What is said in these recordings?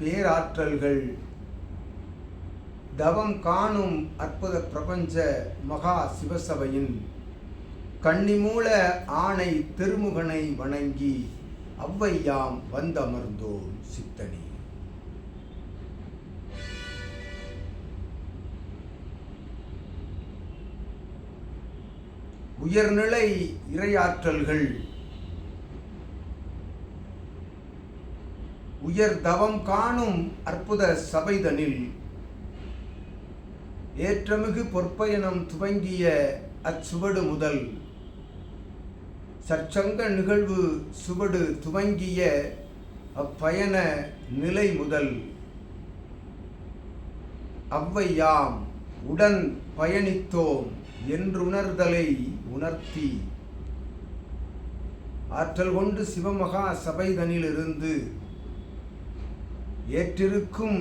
பேராற்றல்கள். தவம் காணும் அற்புத பிரபஞ்ச மகா சிவசபையின் கன்னிமூல ஆணை திருமுகனை வணங்கி அவ்வையாம் வந்தமர்ந்தோம் சித்தனி. உயர்நிலை இரையாற்றல்கள். உயர் தவம் காணும் அற்புத சபைதனில். ஏற்றமிகு பொற்பயணம் துவங்கிய அச்சுவடு முதல். சற்சங்க நிகழ்வு சுவடு துவங்கிய அப்பயண நிலை முதல். அவ்வையாம் உடன் பயணித்தோம் என்றுணர்தலை உணர்த்தி. ஆற்றல் கொண்டு சிவமகா சபைதனிலிருந்து ஏற்றிருக்கும்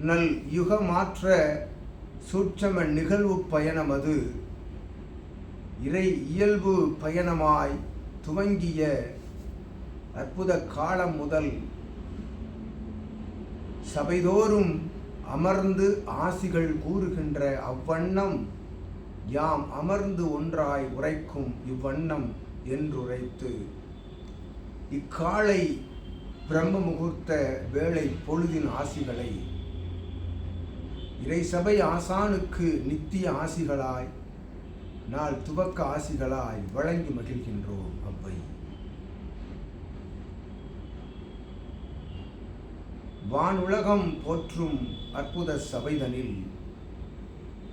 நல் யுகமாற்ற சூட்சம நிகழ்வு பயணம் அது இறை இயல்பு பயணமாய் துவங்கிய அற்புத காலம் முதல் சபைதோறும் அமர்ந்து ஆசிகள் கூறுகின்ற அவ்வண்ணம் யாம் அமர்ந்து ஒன்றாய் உரைக்கும் இவ்வண்ணம் என்றுரைத்து. இக்காலை பிரம்ம முகூர்த்த வேளை பொழுதின் ஆசிகளை. இறைசபை ஆசானுக்கு நித்திய ஆசிகளாய் நாள் துவக்க ஆசிகளாய் வழங்கி மகிழ்கின்றோம் அவ்வை. வானுலகம் போற்றும் அற்புத சபைதனில்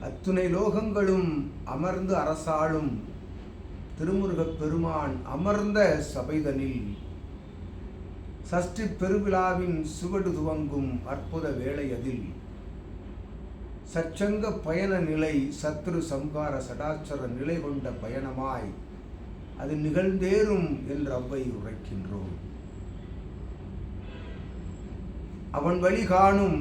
அத்துணை லோகங்களும் அமர்ந்து அரசாளும் திருமுருகப் பெருமான் அமர்ந்த சபைதனில் சஷ்டி பெருவிழாவின் சுவடு துவங்கும் அற்புத வேளையதில் சச்சங்க பயண நிலை சத்ரு சம்கார சடாச்சர நிலை கொண்ட பயணமாய் அது நிகழ்ந்தேறும் என்று அவ்வை உரைக்கின்றோம். அவன் வழி காணும்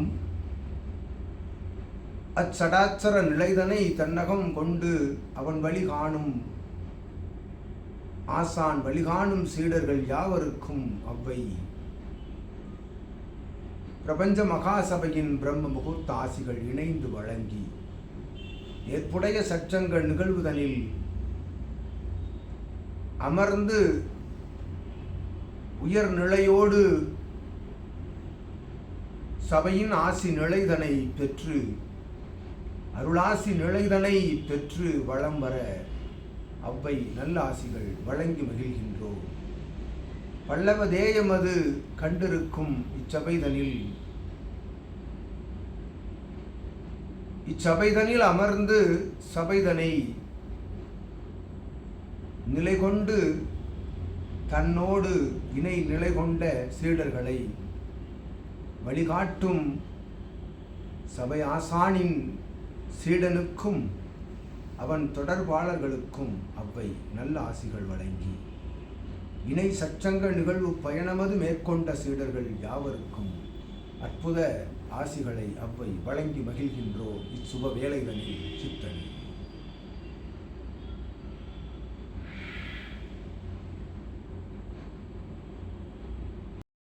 அச்சடாச்சர நிலைதனை தன்னகம் கொண்டு அவன் வழி காணும் ஆசான் வழிகாணும் சீடர்கள் யாவருக்கும் அவ்வை. பிரபஞ்ச மகாசபையின் பிரம்ம முகூர்த்த ஆசிகள் இணைந்து வழங்கி ஏற்புடைய சச்சங்கள் நிகழ்வுதலில் அமர்ந்து உயர்நிலையோடு சபையின் ஆசி நிலைதனை பெற்று அருளாசி நிலைதனை பெற்று வளம் வர அவ்வை நல்ல ஆசிகள் வழங்கி மகிழ்கின்றோம். பல்லவ தேயமது கண்டிருக்கும் இச்சபைதனில் இச்சபைதனில் அமர்ந்து சபைதனை நிலை கொண்டு தன்னோடு இணை நிலை கொண்ட சீடர்களை வழிகாட்டும் சபை ஆசானின் சீடனுக்கும் அவன் தொடர்பாளர்களுக்கும் அவ்வை நல்ல ஆசிகள் வழங்கி இணை சச்சங்க நிகழ்வு பயணமது மேற்கொண்ட சீடர்கள் யாவருக்கும் அற்புத ஆசிகளை அவ்வை வழங்கி மகிழ்கின்றோம். இச்சுப வேலைகளில் சித்தனை.